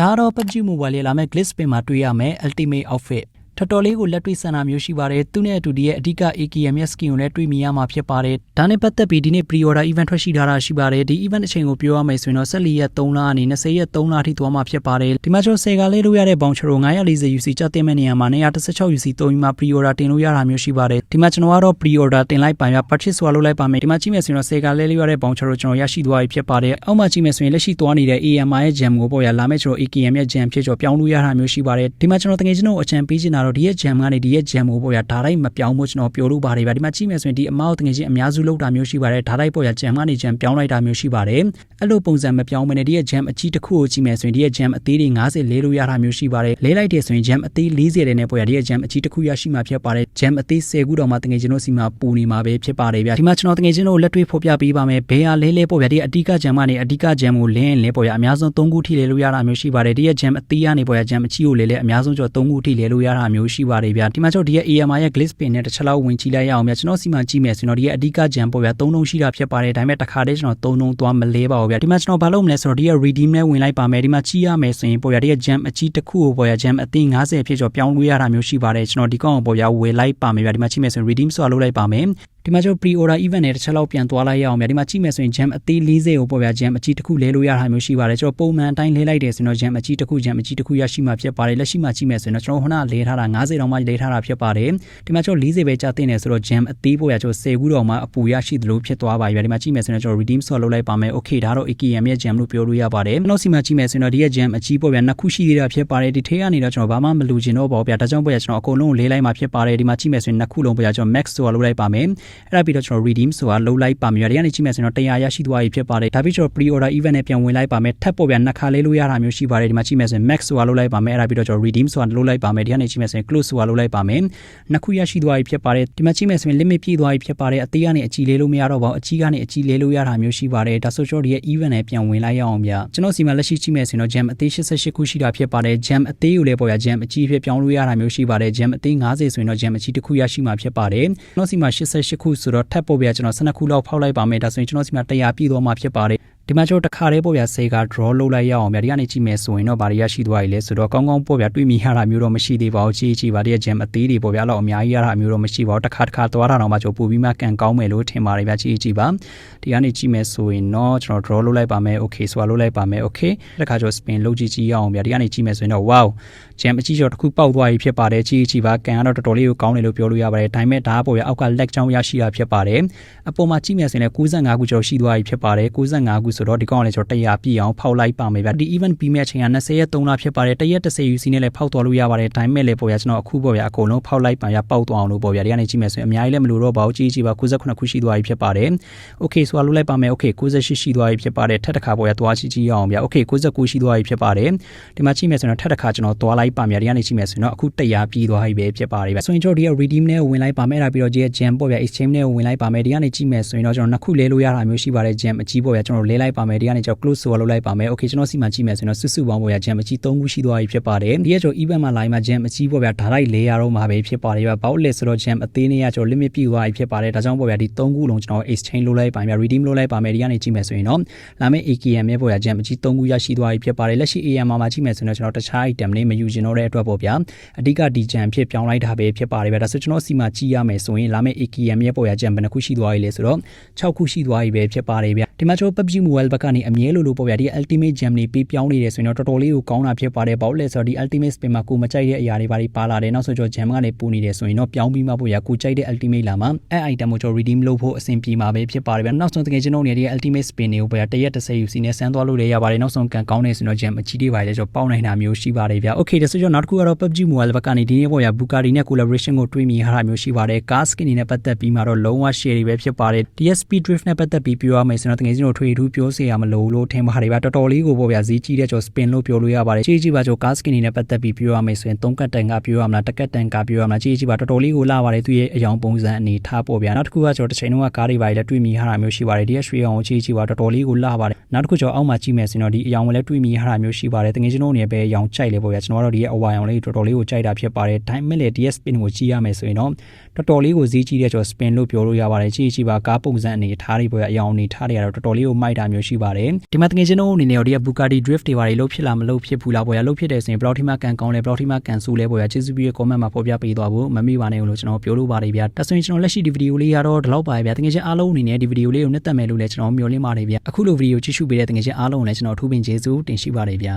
ဒါကတော့ PUBG Mobile လေးလာမဲ့ Glitch Spin မှာတွေ့ရမယ် Ultimate Outfit တော်တော်လေးကိုလက်တွေ့ဆန္ဒမျိုးရှိပါတယ်သူနဲ့အတူဒီရဲ့အဓိက AKM ရဲ့ skin ကိုလည်းတွေ့မြင်ရမှာဖြစ်ပါတယ်ဒါနဲ့ပတ်သက်ပြီးဒီနေ့ pre-order event ထွက်ရှိထားတာရှိပါတယ်ဒီ event အချိန်ကိုပြောရမယ်ဆိုရင်တော့14ရက်3လအနေ20ရက်3လအထိသွားမှာဖြစ်ပါတယ်ဒီမှာကျွန်တော်10ကလေးလို့ရတဲ့ voucher ကို940 UC ကျတင်မဲ့နေရာမှာ916 UC သုံးပြီးမှ pre-order တင်လို့ရတာမျိုးရှိပါတယ်ဒီမှာကျွန်တော်ကတော့ pre-order တင်လိုက်ပါရ purchase ဆွာလုပ်လိုက်ပါမယ်ဒီမှာကြည့်မယ်ဆိုရင်တော့10ကလေးလို့ရတဲ့ voucher ကိုကျွန်တော်ရရှိသွားပြီဖြစ်ပါတယ်အောက်မှာကြည့်မယ်ဆိုရင်လက်ရှိသွားနေတဲ့ AMI ရဲ့ gem ကိုပေါ့ရလာမဲ့ကျွန်တော် AKM ရဲ့ gem ဖြစ်ကျော်ပြောင်းလို့ရတာမျိုးရှိပါတယ်ဒီမှာကျွန်တော်တကယ်ကျွန်တော်အချံပေးချင်တာတော့ဒီရဲ့ gem ကနေဒီရဲ့ jam ကိုပေါ့ဗျာဓာတ်တိုင်းမပြောင်းဖို့ကျွန်တော်ပြောလို့ပါတယ်ဗျာဒီမှာကြည့်မယ်ဆိုရင်ဒီအမောက်တကယ်ချင်းအများစုလောက်တာမျိုးရှိပါတယ်ဓာတ်တိုင်းပေါ့ဗျာ jam ကနေ jam ပြောင်းလိုက်တာမျိုးရှိပါတယ်အဲ့လိုပုံစံမပြောင်းမနဲ့ဒီရဲ့ jam အကြီးတစ်ခုကိုကြည့်မယ်ဆိုရင်ဒီရဲ့ jam အသေးတွေ90လေးလို့ရတာမျိုးရှိပါတယ်လေးလိုက်တယ်ဆိုရင် jam အသေး40တဲ့နဲ့ပေါ့ဗျာဒီရဲ့ jam အကြီးတစ်ခုရရှိမှာဖြစ်ပါတယ် jam အသေး10ခုတော့မှတကယ်ချင်းတို့စီမှာပူနေမှာပဲဖြစ်ပါတယ်ဗျာဒီမှာကျွန်တော်တကယ်ချင်းတို့လက်တွေ့ဖော်ပြပေးပါမယ်ဘယ်ဟာလဲလဲပေါ့ဗျာဒီအဓိက jam ကနေအဓိက jam ကိုလင်းရင်လဲပေါ့ဗျာအများဆုံး3ခုထိလဲလို့ရတာမျိုးရှိပါတယ်ဒီရဲ့ jam အသေးကနေပေါ့ဗျာ jam အကြီးကိုလဲလဲအများဆုံးကျော်3ခုထိလဲလို့ရတာမျိုးရှိပါတယ်ဗျာဒီမှာကျွန်တော်ဒီရဲ့ AMI ရဲ့ glitch pin နဲ့တစ်ချက်လောက်ဝင်ကြည့်လိုက်ရအောင်ဗျာကျွန်တော်စီမှာကြည့်မယ်ဆိုရင်တော့ဒီရဲ့အဓိကဂျန်ပေါ့ဗျာသုံးလုံးရှိတာဖြစ်ပါတယ်ဒါပေမဲ့တစ်ခါတည်းကျွန်တော်သုံးလုံးသွားမလဲပါဘူးဗျာဒီမှာကျွန်တော်ဘာလုပ်မလဲဆိုတော့ဒီရဲ့ redeem နဲ့ဝင်လိုက်ပါမယ်ဒီမှာကြည့်ရမယ်ဆိုရင်ပေါ့ဗျာဒီရဲ့ jam အကြီးတစ်ခုကိုပေါ့ဗျာ jam အသိ90ဖြစ်ကျော်ပြောင်းလို့ရတာမျိုးရှိပါတယ်ကျွန်တော်ဒီကောင်ကိုပေါ့ဗျာဝယ်လိုက်ပါမယ်ဗျာဒီမှာကြည့်မယ်ဆိုရင် redeem ဆိုတာလုပ်လိုက်ပါမယ် ဒီမှာကျွန်တော် pre order event နဲ့တစ်ချက်လောက်ပြန်သွားလိုက်ရအောင်ဗျာဒီမှာကြည့်မယ်ဆိုရင် jam အသေး40ကိုပေါ့ဗျာ jam အကြီးတစ်ခုလဲလို့ရတာမျိုးရှိပါတယ်ကျွန်တော်ပုံမှန်အတိုင်းလဲလိုက်တယ်ဆိုတော့ jam အကြီးတစ်ခု jam အကြီးတစ်ခုရရှိမှာဖြစ်ပါတယ်လက်ရှိမှာကြည့်မယ်ဆိုရင်တော့ကျွန်တော်ခုနလဲထားတာ90တောင်မှလဲထားတာဖြစ်ပါတယ်ဒီမှာကျွန်တော်40ပဲကြာတင်နေဆိုတော့ jam အသေးပေါ့ဗျာကျွန်တော်10ခုတောင်မှအပူရရှိသလိုဖြစ်သွားပါပြီဗျာဒီမှာကြည့်မယ်ဆိုရင်ကျွန်တော် redeem ဆော့လုပ်လိုက်ပါမယ် okay ဒါတော့ AKM ရဲ့ jam လို့ပြောလို့ရပါတယ်နောက်စီမှာကြည့်မယ်ဆိုရင်တော့ဒီရဲ့ jam အကြီးပေါ့ဗျာနှစ်ခုရှိသေးတာဖြစ်ပါတယ်ဒီထဲကနေတော့ကျွန်တော်ဘာမှမလူချင်တော့ပါဘူးဗျာဒါကြောင့်ပေါ့ဗျာကျွန်တော်အကုန်လုံးလေးလိုက်မှာဖြစ်ပါတယ်ဒီမှာကြည့်မယ်ဆိုရင်နှစ်ခုလုံးပေါ့ဗျာကျွန်တော် max ဆိုတာလုပ်လိုက်ပါမယ်အဲ့ဒါပြီးတော့ကျွန်တော် redeem ဆိုတာလုပ်လိုက်ပါမယ်ဒီကနေကြည့်မယ်ဆိုရင်တော့100ရရှိသွားပြီဖြစ်ပါတယ်ဒါပြီးကျွန်တော် pre order event နဲ့ပြန်ဝင်လိုက်ပါမယ်ထပ်ပေါ့ဗျာနှစ်ခါလေးလို့ရတာမျိုးရှိပါတယ်ဒီမှာကြည့်မယ်ဆိုရင် max ဆိုတာလုပ်လိုက်ပါမယ်အဲ့ဒါပြီးတော့ကျွန်တော် redeem ဆိုတာလုပ်လိုက်ပါမယ်ဒီကနေကြည့်မယ်ဆိုရင် close ဆိုတာလုပ်လိုက်ပါမယ်နှစ်ခုရရှိသွားပြီဖြစ်ပါတယ်ဒီမှာကြည့်မယ်ဆိုရင် limit ပြည့်သွားပြီဖြစ်ပါတယ်အသေးကနေအကြီးလေးလို့မရတော့ပါဘူးအကြီးကနေအကြီးလေးလို့ရတာမျိုးရှိပါတယ်ဒါဆိုကျွန်တော်ဒီရဲ့ event နဲ့ပြန်ဝင်လိုက်ရအောင်ဗျာကျွန်တော်စီမှာလက်ရှိကြည့်မယ်ဆိုရင်တော့ jam အသေး88ခုရှိတာဖြစ်ပါတယ် jam အသေးကိုလည်းပေါ့ဗျာ jam အကြီးဖြစ်ပြောင်းလို့ရတာမျိုးရှိပါတယ် jam အသေး90ဆိုရင်တော့ jam အကြီးတစ်ခုရရှိမှာဖြစ်ပါတယ်ကျွန်တော်စီမှာ88ခုဆိုတော့ထပ်ပေါ့ဗျာကျွန်တော်12ခုလောက်ဖောက်လိုက်ပါမယ်ဒါဆိုရင်ကျွန်တော်စီမှာ100ပြည့်သွားမှာဖြစ်ပါတယ် ဒီမှာကျွန်တော်တခါတည်းပေါ့ဗျာစေက draw လုပ်လိုက်ရအောင်ဗျာဒီကနေကြည့်မယ်ဆိုရင်တော့ဗာရီရရှိသွားပြီလဲဆိုတော့ကောင်းကောင်းပေါ့ဗျာတွေးမိရတာမျိုးတော့မရှိသေးပါဘူးကြည့်ကြည့်ပါဒီရဲ့ gem အသေးတွေပေါ့ဗျာတော့အများကြီးရတာမျိုးတော့မရှိပါဘူးတခါတခါသွားတာတော့မှကျွန်တော်ပို့ပြီးမှကန်ကောင်းမယ်လို့ထင်ပါတယ်ဗျာကြည့်ကြည့်ပါဒီကနေကြည့်မယ်ဆိုရင်တော့ကျွန်တော် draw လုပ်လိုက်ပါမယ် okay ဆိုတာလုပ်လိုက်ပါမယ် okay တခါကျွန်တော် spin လုပ်ကြည့်ကြည့်ရအောင်ဗျာဒီကနေကြည့်မယ်ဆိုရင်တော့ wow gem အကြီးကျော်တစ်ခုပေါက်သွားပြီဖြစ်ပါတယ်ကြည့်ကြည့်ပါကန်ကတော့တော်တော်လေးကိုကောင်းတယ်လို့ပြောလို့ရပါတယ်ဒါပေမဲ့ဒါကပေါ့ဗျာအောက်က leg ချောင်းရရှိတာဖြစ်ပါတယ်အပေါ်မှာကြည့်မယ်ဆိုရင်လည်း95ခုကျော်ရှိသွားပြီဖြစ်ပါတယ်95ခုဆိုတော့ဒီကောင်ကလည်းကျွန်တော်100ပြည့်အောင်ဖောက်လိုက်ပါမယ်ဗျဒီ event ပြီးမဲ့အချိန်က20ရက်3လဖြစ်ပါတယ်တရက်30 UC နဲ့လည်းဖောက်သွားလို့ရပါတယ်ဒါပေမဲ့လည်းပေါ့ဗျာကျွန်တော်အခုပေါ့ဗျာအကုန်လုံးဖောက်လိုက်ပါရပေါက်သွားအောင်လို့ပေါ့ဗျာဒီကနေကြည့်မယ်ဆိုရင်အများကြီးလည်းမလိုတော့ပါဘူးကြည့်ကြည့်ပါ98ခုရှိသွားပြီဖြစ်ပါတယ် okay ဆိုတော့လုပ်လိုက်ပါမယ် okay 98ရှိသွားပြီဖြစ်ပါတယ်ထပ်တစ်ခါပေါ့ဗျာသွားကြည့်ကြည့်ရအောင်ဗျာ okay 99ရှိသွားပြီဖြစ်ပါတယ်ဒီမှာကြည့်မယ်ဆိုရင်ထပ်တစ်ခါကျွန်တော်သွားလိုက်ပါမယ်ဒီကနေကြည့်မယ်ဆိုရင်တော့အခု100ပြီးသွားပြီပဲဖြစ်ပါတယ်ဗျဆိုရင်ကျွန်တော်ဒီက redeem နဲ့ဝင်လိုက်ပါမယ်အဲ့ဒါပြီးတော့ဒီက gem ပေါ့ဗျာ exchange နဲ့ဝင်လိုက်ပါမယ်ဒီကနေကြည့်မယ်ဆိုရင်တော့ကျွန်တော်နှစ်ခုလဲလို့ရတာမျိုးရှိပါတယ် gem အကြီးပေါ့ဗျာကျွန်တော်လဲလိုက်ပါမယ်ဒီကနေကျွန်တော် close ဆိုလုပ်လိုက်ပါမယ် okay ကျွန်တော်စီမှာကြည့်မယ်ဆိုရင်တော့စုစုပေါင်းပေါ့ဗျာ gem အကြီး3ခုရှိသွားပြီဖြစ်ပါတယ်ဒီကကျွန်တော် event မှာ line မှာ gem အကြီးပေါ့ဗျာဒါလိုက်လဲရတော့မှာပဲဖြစ်ပါတယ်ဗျဘောက်လက်ဆိုတော့ gem အသေးနေရကျွန်တော် limit ပြည့်သွားပြီဖြစ်ပါတယ်ဒါကြောင့်ပေါ့ဗျာဒီ3ခုလုံးကျွန်တော် exchange လုပ်လိုက်ပါမယ် redeem လုပ်လိုက်ပါမယ်ဒီကနေကြည့်မယ်ဆိုရင်တော့လာမယ့် AKM ရဲ့ပေါ့ဗျာ gem အကြီး3ခုရရှိသွားပြီဖြစ်ပါတယ်လက်ရှိ AM မှာကြည့်မယ်ဆိုရင်တော့ကျွန်တော်တခြား item လေးမယူချင်တော့တဲ့အတွက်ပေါ့ဗျာအဓိကဒီ gem ဖြစ်ပြောင်းလိုက်တာပဲဖြစ်ပါတယ်ဗျာဒါဆိုကျွန်တော်စီမှာကြည့်ရမယ်ဆိုရင်လာမယ့် AKM ရဲ့ပေါ့ဗျာ gem ဘယ်နှခုရှိသွားပြီလဲဆိုတော့6ခုရှိသွားပြီပဲဖြစ်ပါတယ်ဗျာဒီမှာကျွန်တော် PUBG Mobile ဘက်ကနေအမြဲလိုလိုပေါ့ဗျာဒီ Ultimate Gem တွေပေးပြောင်းနေတယ်ဆိုရင်တော့တော်တော်လေးကိုကောင်းတာဖြစ်ပါတယ်ဘာလို့လဲဆိုတော့ဒီ Ultimate Spin မှာကိုမကြိုက်တဲ့အရာတွေပါတွေပါလာတယ်နောက်ဆိုကျွန်တော် Gem ကနေပူနေတယ်ဆိုရင်တော့ပြောင်းပြီးမှပေါ့ဗျာကိုကြိုက်တဲ့ Ultimate လာမှာအဲ item ကိုကျွန်တော် redeem လုပ်ဖို့အဆင်ပြေမှာပဲဖြစ်ပါတယ်ဗျာနောက်ဆုံးတကယ်ကျွန်တော်နေဒီ Ultimate Spin တွေကိုဗျာတရက်30 UC နဲ့ဆန်းသွားလို့လည်းရပါတယ်နောက်ဆုံးကန်ကောင်းနေဆိုတော့ Gem အကြီးတွေပါလေကျွန်တော်ပေါက်နိုင်တာမျိုးရှိပါတယ်ဗျာ Okay ဒါဆိုကျွန်တော်နောက်တစ်ခုကတော့ PUBG Mobile ဘက်ကနေဒီနေ့ပေါ့ဗျာ Bugatti နဲ့ collaboration ကိုတွေးမြင်ရတာမျိုးရှိပါတယ် car skin နဲ့ပတ်သက်ပြီးမှတော့လုံးဝ share တွေပဲဖြစ်ပါတယ် DSP drift နဲ့ပတ်သက်ပြီးပြောရမယ်ဆိုတော့တကယ်ကျွန်တော်ထွေထူးပြောစရာမလိုလို့ထင်ပါတယ်ဗျာတော်တော်လေးကိုပေါ့ဗျာဈေးကြီးတဲ့ကျွန်တော် spin လို့ပြောလို့ရပါတယ်ကြီးကြီးပါကျွန်တော် car skin နဲ့ပတ်သက်ပြီးပြောရမယ်ဆိုရင်သုံးကတ်တန်ကပြောရမလားတကတ်တန်ကပြောရမလားကြီးကြီးပါတော်တော်လေးကိုလာပါတယ်သူရဲ့အယောင်ပုံစံအနေထားပေါ့ဗျာနောက်တစ်ခုကကျွန်တော်တစ်ချိန်လုံးကကားတွေပါလည်းတွေ့မိရတာမျိုးရှိပါတယ် DS ရွှေအောင်ကြီးကြီးပါတော်တော်လေးကိုလာပါတယ်နောက်တစ်ခုကျွန်တော်အောက်မှာကြည့်မယ်ဆိုရင်တော့ဒီအယောင်ကိုလည်းတွေ့မိရတာမျိုးရှိပါတယ်တကယ်ကျွန်တော်အနေနဲ့ပဲအယောင်ကြိုက်လေပေါ့ဗျာကျွန်တော်ကတော့ဒီရဲ့အဝါရောင်လေးတော်တော်လေးကိုကြိုက်တာဖြစ်ပါတယ်ဒါပေမဲ့လည်း DS spin ကိုကြည့်ရမယ်ဆိုရင်တော့တော်တော်လေးကိုဈေးကြီးတဲ့ကျွန်တော် spin လို့ပြောလို့ရပါတယ်ကြီးကြီးပါကားပုံစံအနေထားတွေပေါ့ဗျာအယောင်အနေထားတွေကတော့တော်တော်လေးကိုမိုက်တာမျိုးရှိပါတယ်ဒီမှာတကယ်ချင်းတို့အနေနဲ့ဒီက Bugatti Drift တွေပါတယ်လို့ဖြစ်လာမလို့ဖြစ်ဘူးလားပေါ့ရလို့ဖြစ်တယ်ဆိုရင်ဘယ်လောက်ထိမှကန်ကောင်းလဲဘယ်လောက်ထိမှကန်ဆူလဲပေါ့ရကျေးဇူးပြုရဲ့ comment မှာဖော်ပြပေးသွားဖို့မမေ့ပါနဲ့လို့ကျွန်တော်ပြောလို့ပါတယ်ဗျာဒါဆိုရင်ကျွန်တော်လက်ရှိဒီဗီဒီယိုလေးကတော့ဒီလောက်ပါပဲဗျာတကယ်ချင်းအားလုံးအနေနဲ့ဒီဗီဒီယိုလေးကိုနှစ်သက်မယ်လို့လည်းကျွန်တော်မျှော်လင့်ပါတယ်ဗျာအခုလိုဗီဒီယိုကြည့်ရှုပေးတဲ့တကယ်ချင်းအားလုံးကိုလည်းကျွန်တော်ထူးပင်ကျေးဇူးတင်ရှိပါတယ်ဗျာ